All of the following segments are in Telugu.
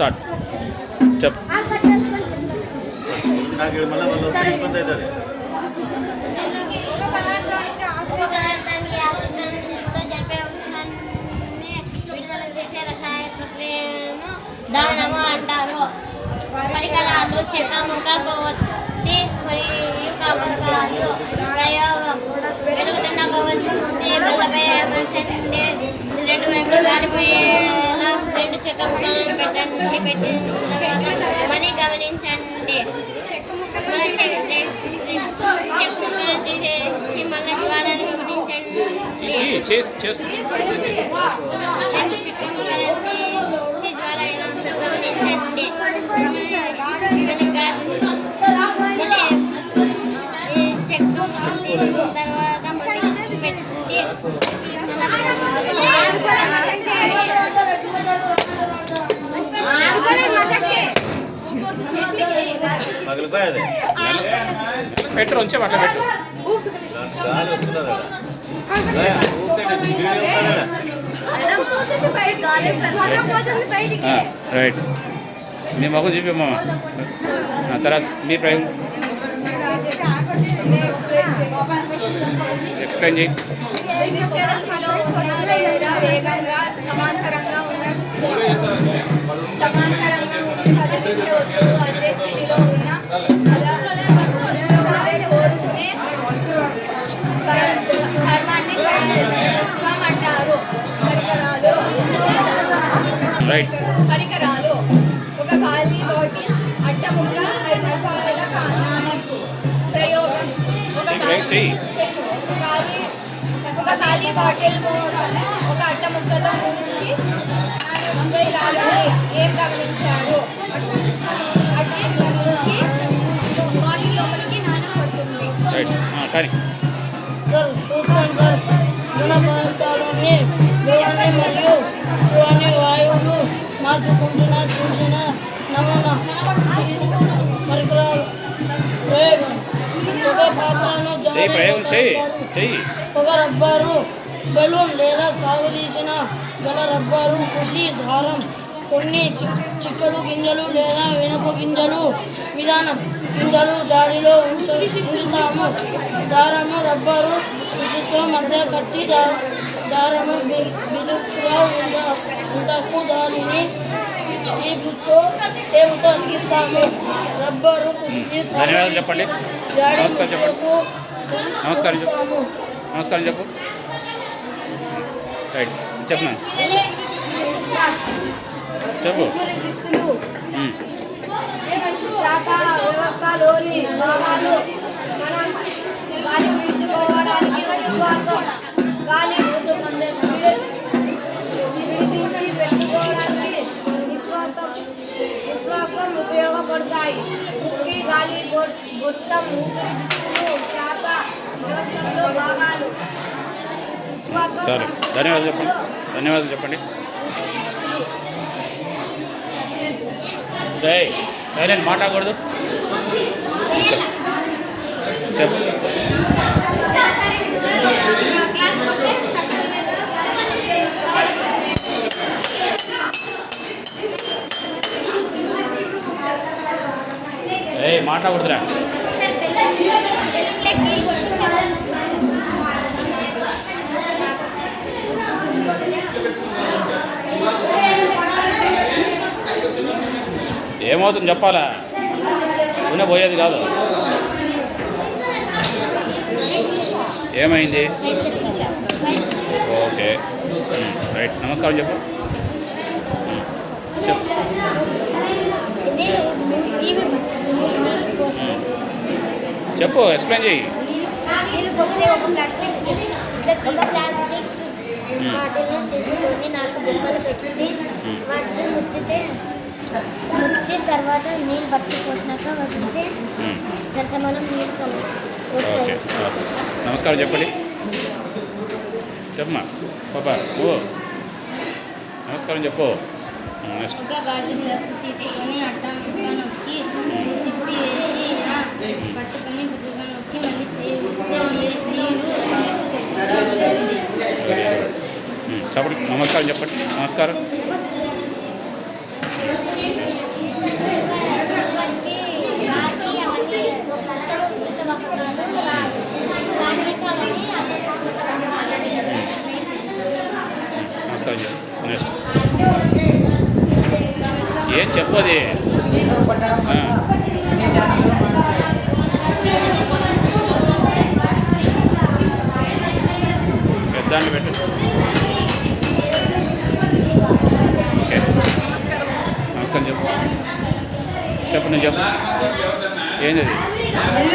స్టార్ట్. చెప్ దానము చేసే రసాయన అంటారు. పరికరాలు చెక్క ముక్క కొత్తి మరియు ప్రయోగం. పెరుగుతున్న కొవ్వొత్తి బల్లపై మనిషి రెండు వైపులు గాలిపోయేలా రెండు చెక్క ముక్కలను పెట్టండి పెట్టిన తర్వాత మనీ గమనించండి చెక్క ముక్కలు తీసేసి మళ్ళీ జ్వాలను గమనించండి చేసి చెక్క ముక్కలు తీసి జ్వాల ఎలా ఉందో గమనించండి. మళ్ళీ తర్వాత పెట్టి ఉంచే అట్లా పెట్టు. రైట్. మీ మొగం చూపమ్మా తర్వాత మీ ప్రయోగం ఎక్స్ప్లెయిన్ చేయి వేగంగా సమాంతరంగా ఉన్న సమాంతరంగా కదిలించే వస్తువు అదే స్థితిలో ఉన్న కోరుకునే ధర్మాన్ని పరికరాలు రైట్ బాటిల్ ఒక అట్ట ముక్కతో ముగించి నాణెంపై లాగాలి ఏం గమనించారు? అట్ట ముక్క నుంచి బాటిల్ లోపలికి నాణెం పడుతుంది. రైట్. కానీ. సార్ సూత్రం సార్. ధ్రువాన్ని మరియు ధ్రువాన్ని వాయువులు మార్చుకుంటున్న చూసిన నమూనా పరికరాలు ప్రయోగం. ఒక పాత్రను ఒక రబ్బరు బెలూన్ లేదా సాగుదీసిన గల రబ్బరు కృషి దారం కొన్ని చిక్కడు గింజలు లేదా వెనుక గింజలు విధానం గింజలు జాడీలో ఉంచ ఉంచుతాము దారము రబ్బరు కృషితో మధ్య కట్టి దారము బిలుపుగా ఉండ ఉండకు దానిని టేపుతో టేపుతో అతికిస్తాము రబ్బరు కృషికి ధన్యవాదాలు చెప్పండి. నమస్కారం చెప్పండి. నమస్కారం చెప్పు. నమస్కారం చెప్పు చెప్పనా చెప్పు దిక్కులు ఉమ్. శ్వాస వ్యవస్థలోని భాగాలు మనం గాలి పీల్చుకోవడానికి ఉచ్ఛ్వాసం గాలి విడిపించి పెట్టుకోవడానికి నిశ్వాసం నిశ్వాసం ఉపయోగపడతాయి ముక్కి గాలి గొ- గొట్టం ఊపిరితిత్తులు శ్వాస వ్యవస్థలో భాగాలు ఉచ్ఛ్వాసం సరే. ధన్యవాదాలు చెప్పండి. ధన్యవాదాలు చెప్పండి. జై. సైలెంట్ మాట్లాడకూడదు. చెప్పు. ఏ మాట్లాడకూడదురా. ఏమవుతుంది చెప్పాలా? ఉన్న పోయేది కాదు. ఏమైంది? ఓకే. రైట్. నమస్కారం చెప్పు. చెప్పు. చెప్పు ఎక్స్ప్లెయిన్ చేయి ఒక ప్లాస్టిక్ ఒక ప్లాస్టిక్ బాటిల్ను తీసుకొని నాలుగు బొమ్మలు పెట్టి వాటిని ముచ్చితే ముచ్చి తర్వాత నీళ్ళు బట్టి పోసినాక వదిలితే సరసమానం నీళ్ళు ఓకే. నమస్కారం చెప్పండి. చెప్పమ్మా. పాపా ఓ నమస్కారం చెప్పు. నెక్స్ట్ ఒక గాజు గ్లాసు తీసుకొని అట్ట ముక్క నొక్కి చిప్పి వేసి ఇలా పట్టుకొని బిర్రుగా నొక్కి మళ్ళీ చేయి వేస్తే నీ- నీరు కిందకు పోకుండా ఉంటుంది. వెరీ గుడ్ ఉమ్, చెప్పండి. నమస్కారం చెప్పండి. నమస్కారం. నమస్కారం నెక్స్ట్. ఏం చెప్పది? పెద్దాన్ని పెట్టు. ఓకే. నమస్కారం చెప్పు. చెప్పు నేను చెప్పు. ఏంది అది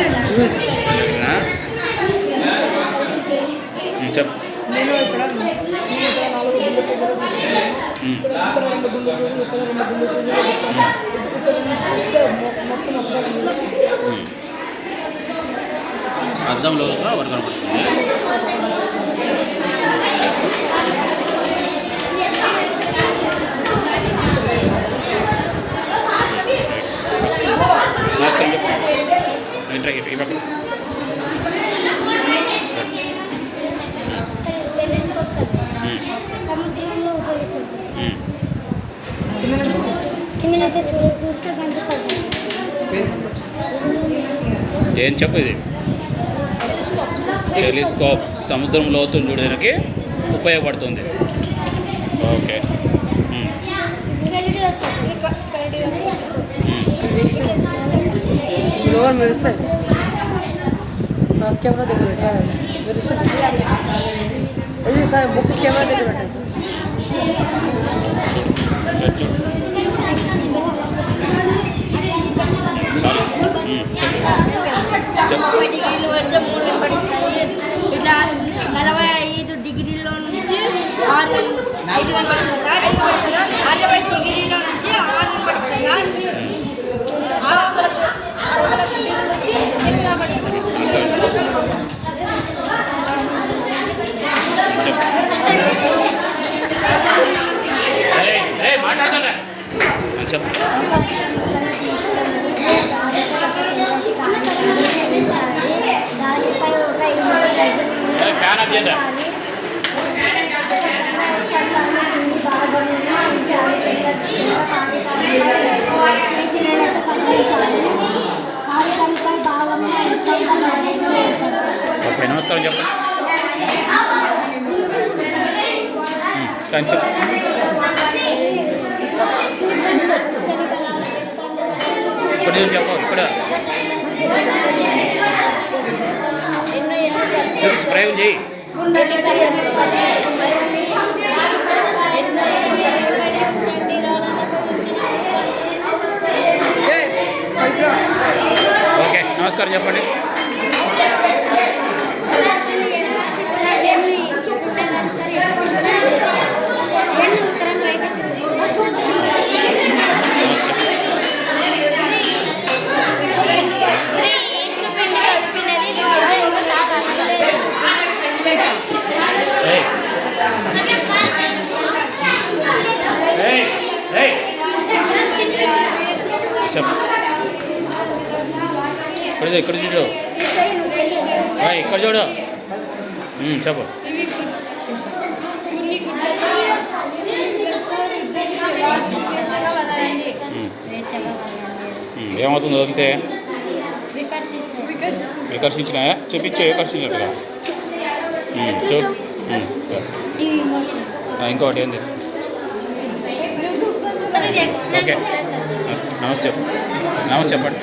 ఆ? ఉమ్, నాలుగు రెండు మొత్తం ఒకటి కనపడుతుంది. నమస్కారం ఏంట్రా ఈ- పక్కన కనిపిస్తుంది ఏం చెప్పు ఇది? టెలిస్కోప్. సముద్రం లోతును చూడడానికి ఉపయోగపడుతుంది. ఓకే. और मेरे से आप कैमरा देख बैठा है मेरे से अरे सर बुक कैमरा देख बैठा है చేయండి ఓకే నమస్కారం చెప్పండి. కానీ ఇప్పుడు చెప్పు. చెప్పు ప్రయోగం చేయి. ఓకే నమస్కారం చెప్పండి నమస్తే. ఏయ్. ఏయ్, ఏయ్. చెప్పు ఇక్కడ చూ- ఇక్కడ చూడు ఏయ్, ఇక్కడ చూడు ఉమ్, చెప్పు కొన్ని గుడ్లతో స్వేచ్ఛగా వదలండి ఉమ్, స్వేచ్ఛగా వదలండి. ఉమ్, ఏమవుతుందో వదిలితే వికర్షిస్తాయి వికర్షించినాయా చూపించు మూలం ఆ, ఇంకోటి ఏంది ఓకే నమస్తే నమస్తే చెప్పు నమస్తే చెప్పండి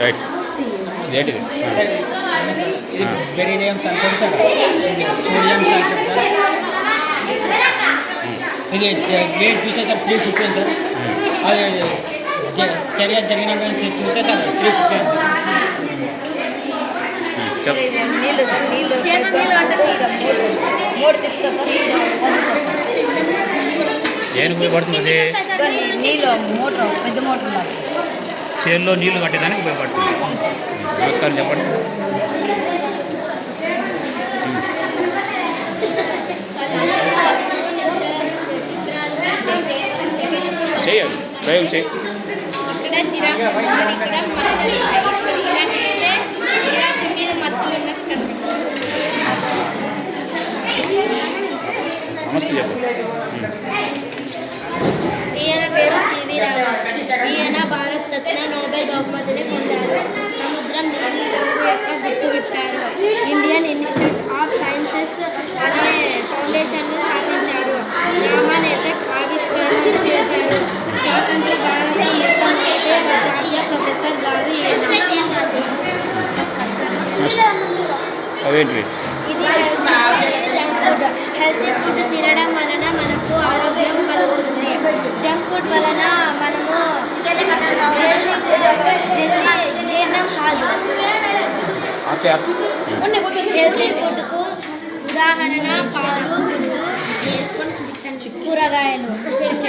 రైట్ ఇదేంటిది ఇది బెరీలియం సల్ఫేట్ సార్ ఇది సోడియం ఇది వెయిట్ చూసే సార్ త్రీ ఫిఫ్టీన్ సార్ అది చర్య జరిగిన కానీ చూసే సార్ త్రీ ఫిఫ్టీన్ చెప్పు నీళ్ళు సార్ నీళ్ళు చేను నీళ్ళు అంటే మూడు తిప్పుతా సార్ వదులుతా సార్ దేనికి ఉపయోగపడుతుంది. నీళ్ళు మోటార్ పెద్ద మోటార్ ఉండాలి చేనులో నీళ్ళు కట్టేదానికి ఉపయోగపడుతుంది నమస్కారం చెప్పండి చేయాలి. ప్రయోగం చేయి. ఇక్కడ జిరాఫ్ సార్ ఇక్కడ మచ్చలు ఉన్నాయి. ఇట్లా ఇలా తిప్పితే జిరాఫ్ మీద మచ్చలు ఉన్నట్టు కనిపిస్తుంది నమస్తే చెప్పు ఈయన పేరు సివి రామన్ ఈయన భారత్ రత్న నోబెల్ బహుమతిని పొందారు సముద్రం నీలి రంగు యొక్క గుర్తు విప్పారు ఇండియన్ ఇన్స్టిట్యూట్ ఆఫ్ సైన్సెస్ అనే హెల్తీ ఫుడ్ ఇది జంక్ ఫుడ్ హెల్తీ ఫుడ్ తినడం వలన మనకు ఆరోగ్యం కలుగుతుంది. జంక్ ఫుడ్ వలన మనము జీర్ణం కాదు. హెల్తీ ఫుడ్కు ఉదాహరణ పాలు గుడ్డు కూరగాయలు.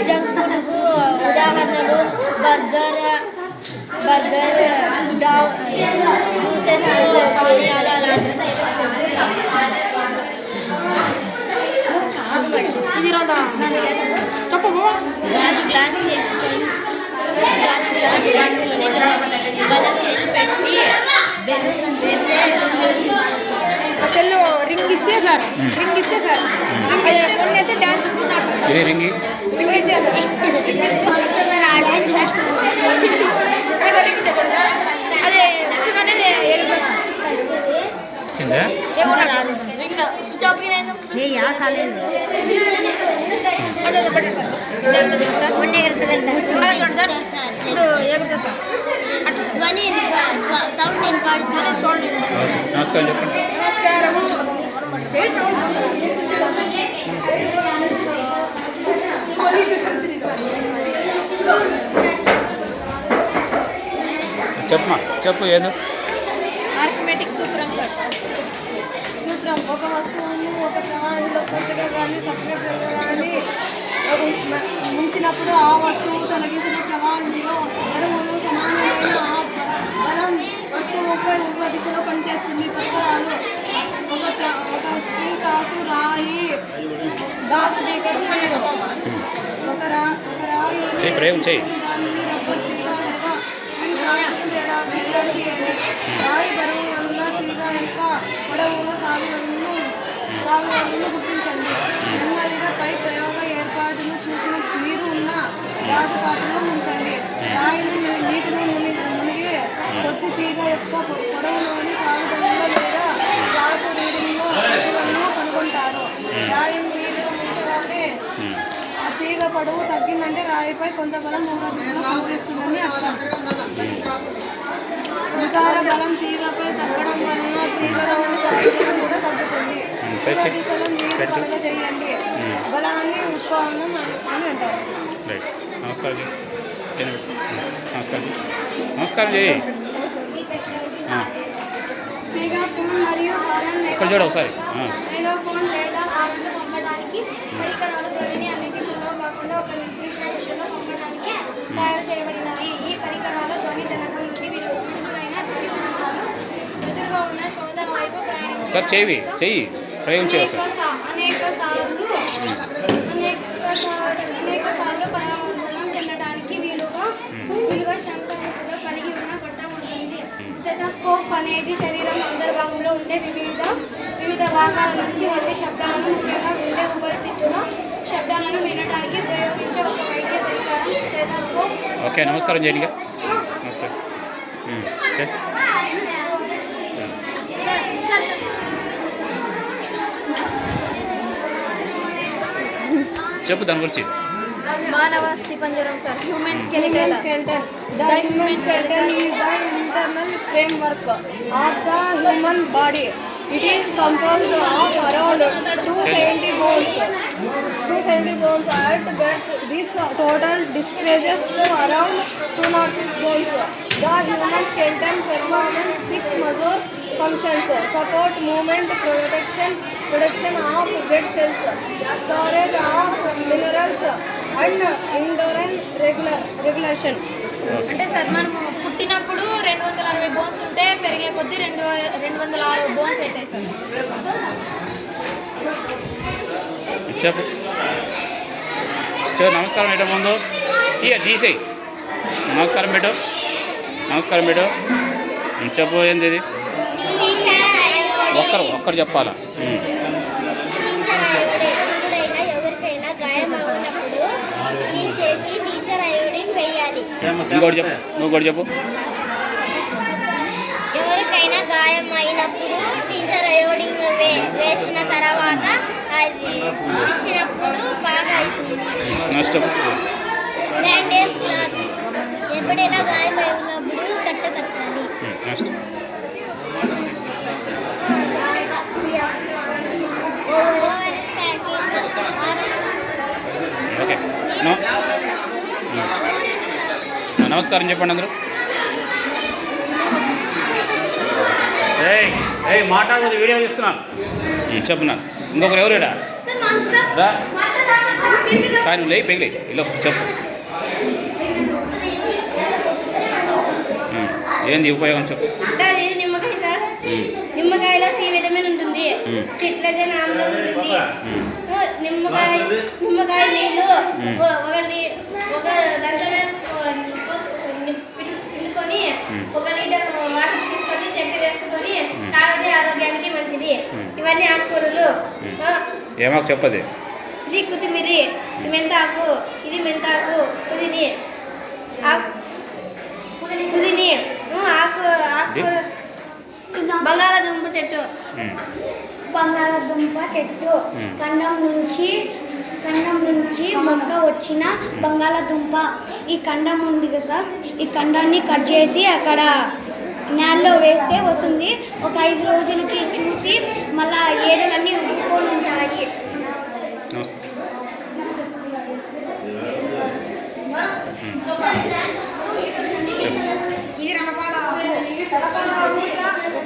జంక్ ఫుడ్కు ఉదాహరణలు బర్గర్ బర్గర్ జ్యూసెస్ రోజా చెప్పు గాజు గ్లాస్ చేసుకొని గాజు గ్లాస్ పట్టుకొని వాళ్ళ సెల్ పెట్టి బెలూన్ వేస్తే అసలు రింగ్ ఇస్తే సార్. రింగ్ ఇస్తే సార్. అది కొనేసి డ్యాన్స్ ఆడతారు సార్? ఏ రింగి అదే పెట్టండి సార్. ఎగురుతుంది సార్. అదే చూడండి సార్. ఇప్పుడు ఎగురుతుంది సార్? ధ్వని సౌండ్ ఇన్పాడు చూడండి నమస్కారం చెప్పండి. నమస్కారము చెప్పమా? చెప్పు ఏదో? ఆర్థమెటిక్ సూత్రం సార్. సూత్రం ఒక వస్తువును ఒక ప్రవాహంలో కొత్తగా కానీ సపరేట్గా కానీ ముంచినప్పుడు ఆ వస్తువు తొలగించిన ప్రవాహంలో బరువులు సమానమైన బలం వస్తువుపై ఉల్వ దిశలో పనిచేస్తుంది. పరికరాలు ఒక ఒక టాసు రాయి దాసు బీకరు ఒక రా ఒక రాయి. రాయి బరువు వల్ల తీగ యొక్క పొడవులో సాగులను సాగులను గుర్తించండి. నెమ్మదిగా పై ప్రయోగ ఏర్పాటును చూసిన మీరు ఉన్న రాజపాత్రలో ఉంచండి. రాయిని నీటిని నీటిలో మునిగి మునిగి కొద్ది తీగ యొక్క పొడవులోని సాగుదలలో లేదా రాస రీడింగ్లో కనుగొంటారు. రాయిని తీగ పొడవు తగ్గిందంటే రాయిపై కొంత బలం మూల దిశలో పనిచేస్తుందని అర్థం. వికార బలం తీగపై తగ్గడం వలన తీగలో సాగుదల కూడా తగ్గుతుంది. పెంచు. పూర్వ దిశలో నీరు పెంచు. కలగజేయండి బలాన్ని ఉత్పాదనం అని అని అంటారు. రైట్. నమస్కారం చెయ్యి కింద పెట్టు. నమస్కారం చెయ్యి. నమస్కారం చెయ్యి ఆ, మెగాఫోన్ మరియు హారన్ ఇక్కడ చూడు ఒకసారి. ఒక నిర్దిష్ట దిశలో పంపడానికి తయారు చేయబడినాయి ఈ పరికరాలు ధ్వని జనకం నుండి ఎదురుగా ఉన్న శోధన వైపు సార్ చెయ్యి చెయ్యి ప్రయోగం చేయ అనేక సార్లు అనేక సార్లు అనేక సార్లు పరావర్తనం చెందడానికి వీలుగా వీలుగా శంకరుడుగా కలిగి ఉన్న గొట్టం ఉంటుంది. స్టెటోస్కోప్ అనేది శరీరం అంతర్భాగంలో ఉండే వివిధ వివిధ భాగాల నుంచి వచ్చే శబ్దాలను ముఖ్యంగా ఉండే ఊపిరితిత్తుల శబ్దాలను వినడానికి ప్రయోగించే ఒక వైద్య పరికరం ఓకే నమస్కారం చేయండి ఇక. నమస్తే. చెప్పు దాని గురించి. మానవ స్థిపంజరం sir human skeletal skeleton the human skeleton is the internal framework of the human body it is composed of around two seventy bones two seventy bones at but this total displaces to around two not six bones the human skeleton performance six major functions. Support movement protection production of red cells. Storage of minerals and endurance regular regulation. అంటే సార్ మనం పుట్టినప్పుడు రెండు వందల అరవై బోన్స్ ఉంటే పెరిగే కొద్దీ రెండు రెండు వందల అరవై బోన్స్ అవుతాయి సార్. చెప్పు. చెప్పు నమస్కారం పెట్ట ముందు? ఇక తీసేయి. నమస్కారం పెట్టు. నమస్కారం పెట్టు. చెప్పు ఏంది ఇది. ఒక్కరు ఒక్కరు చెప్పాలా? ఎవరికైనా గాయం టీచర్ ఇంకోటి చెప్పు నువ్వు కూడా చెప్పు. ఎవరికైనా గాయం అయినప్పుడు టీచర్ అయోడిన్ వేసిన తర్వాత అది ఇచ్చినప్పుడు బాగా అవుతుంది. బ్యాండేజ్ క్లాత్ ఎప్పుడైనా గాయం అయినప్పుడు cut next okay. No hmm. నమస్కారం చెప్పండి అందరూ. ఏయ్ ఏయ్ మాట్లాడదు వీడియో తీస్తున్నాను మ్మ్, చెప్పున్నాను ఇంకొకరు ఎవరు రా కానీ నువ్వు లేయి పెగిలి ఇల్లు చెప్పు. ఏంది ఉపయోగం చెప్పు సార్ ఇది నిమ్మకాయ సార్ మ్మ్. నిమ్మకాయలో సి విటమిన్ ఉంటుంది. సిట్రజన్ ఆమ్లం ఉంటుంది మ్మ్. నిమ్మకాయ నిమ్మకాయ నీళ్ళు మ్మ్. ఒ- ఒక పిం- పిండుకొని. ఒక లీటర్ వాటర్ తాగితే ఆరోగ్యానికి మంచిది. ఇవన్నీ ఆకుకూరలు. మ్మ్. ఆ, ఏమాకు చెప్పది? ఇది కొత్తిమీరి. మెంతాకు. ఇది మెంతాకు. పుదిని. ఆకు పుదిని ఆకు ఆకు. బంగాళాదుంప చెట్టు. బంగాళాదుంప చెట్టు. కండం నుంచి కండం నుంచి మొక్క వచ్చిన బంగాళాదుంప. ఈ కండం ఉంది కదా సార్. ఈ కండాన్ని కట్ చేసి అక్కడ నేలలో వేస్తే వస్తుంది. ఒక ఐదు రోజులకి చూసి మళ్ళా ఏదలన్నీ ఉప్పుకొని ఉంటాయి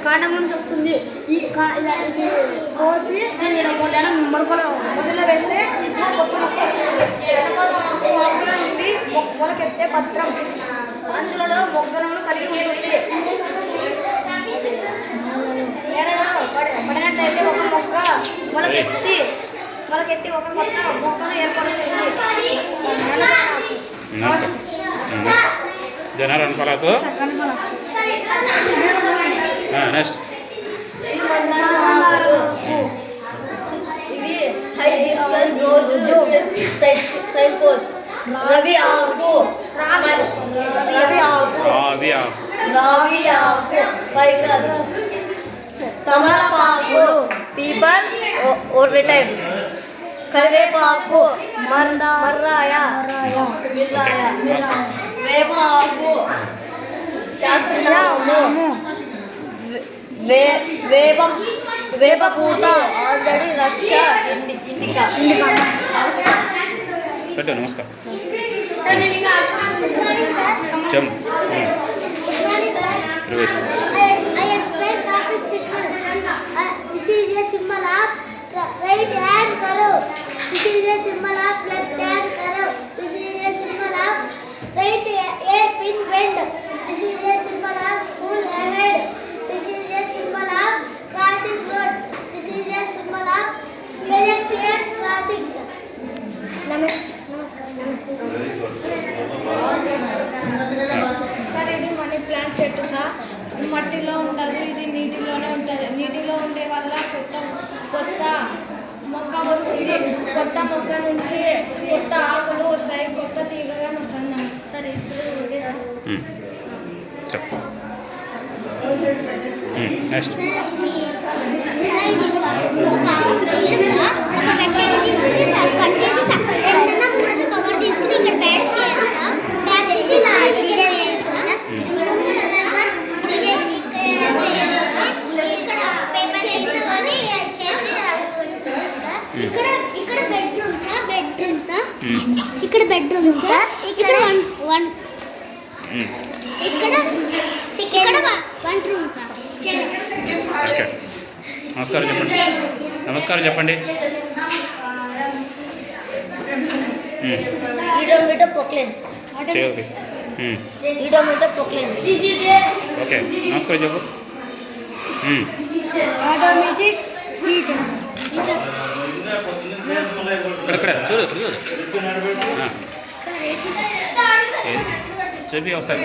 కాండం నుంచి వస్తుంది. ఈ కోసి మొలకలో మొదలు వేస్తే ఇలా కొత్త మొక్క వస్తుంది మొలకెత్తే పత్రం. అందులో మొగ్గలను కలిగి ఉంటుంది. మొలకెత్తి మొలకెత్తి ఒక కొత్త మొక్కను ఏర్పరుస్తుంది రణపాల ఆకు. నమస్కారం మ్మ్. జనాలు అనుకోలేకు నెక్స్ట్ ఇవి హైబిస్కస్ రోజు సైకోస్ రవి ఆకు రవి ఆకు అవి రవి ఆకు వైరస్ తమలపాకు. పీపర్ టైం కరివేపాకు మర్ మర్రాయ. మిర్రాయ. నమస్కారం. వేప ఆకు శాస్త్రము వే వేప వేప పూత ఆల్రెడీ రక్ష ఇండి ఇండికా. నమస్కారం. చెప్పండి this is a symbol of right hand curve. This is a symbol of left hand curve. This is a symbol of right a- a pin bend. This is a symbol of school ahead. This is a symbol of crossing road. This is a symbol of pedestrian crossing. Namaste. Namaskar. Sir ఇది మనీ ప్లాంట్ చెట్టు సార్ మట్టిలో ఉండదు ఇది నీటిలోనే ఉంటుంది నీటిలో ఉండే వల్ల కొత్త కొత్త మొక్క వస్తుంది కొత్త మొక్క నుంచి కొత్త ఆకులు వస్తాయి కొత్త తీగగా వస్తాయి నమస్తే సార్ ఇది మ్మ్. చెప్పు మ్మ్. నెక్స్ట్ కట్ చేసి రెండున్న మూడు కవర్ తీసుకుని ఇక్కడ ప్యాచ్ చేయాలి సార్ ప్యాచ్ చేసి ఇలా డిజైన్ చేస్తాం సార్ సార్ డిజైన్ డిజైన్ చేయాలి ఇక్కడ పేపర్ చేసుకొని చేసి సార్ ఇక్కడ ఇక్కడ bedroom sir bedroom sir hmm. ఇక్కడ బెడ్రూమ్ సార్ ఇక్కడ వన్ వన్ మ్మ్. ఇక్కడ ఇక్కడ వన్ రూమ్ సార్ ఓకే నమస్కారం చెప్పండి నమస్కారం చెప్పండి మ్మ్. ఈడోమీటో పొక్లెన్ పొక్లెన్ ఓకే. నమస్కారం చెప్పు. ఇక్కడ చూడు చూడు ఆ. ఏది? చూపి ఒకసారి.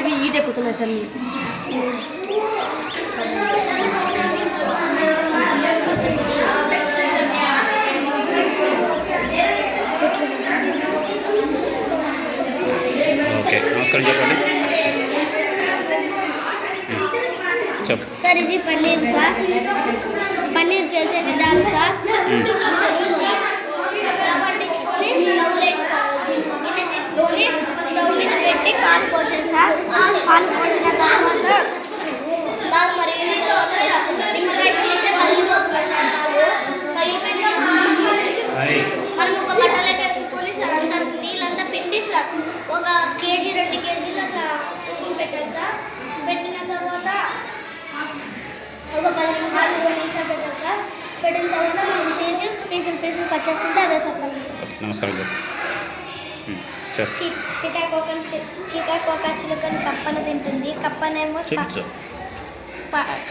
ఇవి ఈట ఎక్కుతున్నాయి ఓకే నమస్కారం చెప్పండి. చెప్పు. సార్ ఇది పన్నీర్ సార్. పన్నీర్ చేసే విధానం సార్. ముందుగా స్టవ్ అంటించుకొని స్టవ్ గిన్నె తీసుకొని స్టవ్ మీద పెట్టి పాలు పోసేది సార్. పాలు ఒక పది నిమిషాలు ఇరవై నిమిషాలు పెట్టాలి సార్ పెట్టిన తర్వాత మనం తీసి పీసులు పీసులు కట్ చేసుకుంటే అదే చెప్పండి నమస్కారం చెప్పు ఉమ్, చెప్పు చి- సీతాకోకం చి- సీతాకోక చిలుకను కప్పను తింటుంది కప్పనేమో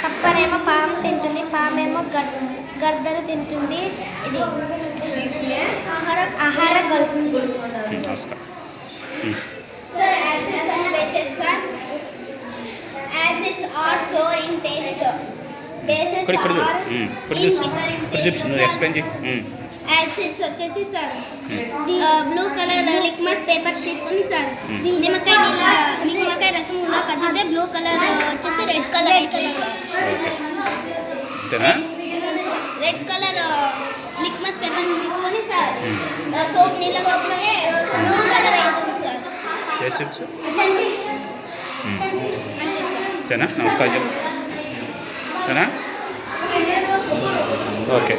కప్పనేమో పాము తింటుంది పామేమో గర్ గర్దను తింటుంది. ఇది ఆహార ఆహార కలుస్తుంది నమస్కారం. ఇక్కడ ఇక్కడ చూడు. ఇక్కడ in చూసి bitter in ఇక్కడ taste, చూసి నువ్వు sir. ఎక్స్ప్లెయిన్ చేయి ఉమ్, యాసిడ్స్ వచ్చేసి sir blue colour litmus paper తీసుకొని సార్ Hmm. నిమ్మకాయ నీళ్ళ నిమ్మకాయ రసం కూడా కదిలితే బ్లూ కలర్ వచ్చేసి red colour red colour litmus paper తీసుకొని సార్ Hmm. సోప్ నీళ్ళ కదిలితే బ్లూ కలర్ అవుతుంది సార్ అంతే సార్ అంతేనా? నమస్కారం ఓకే.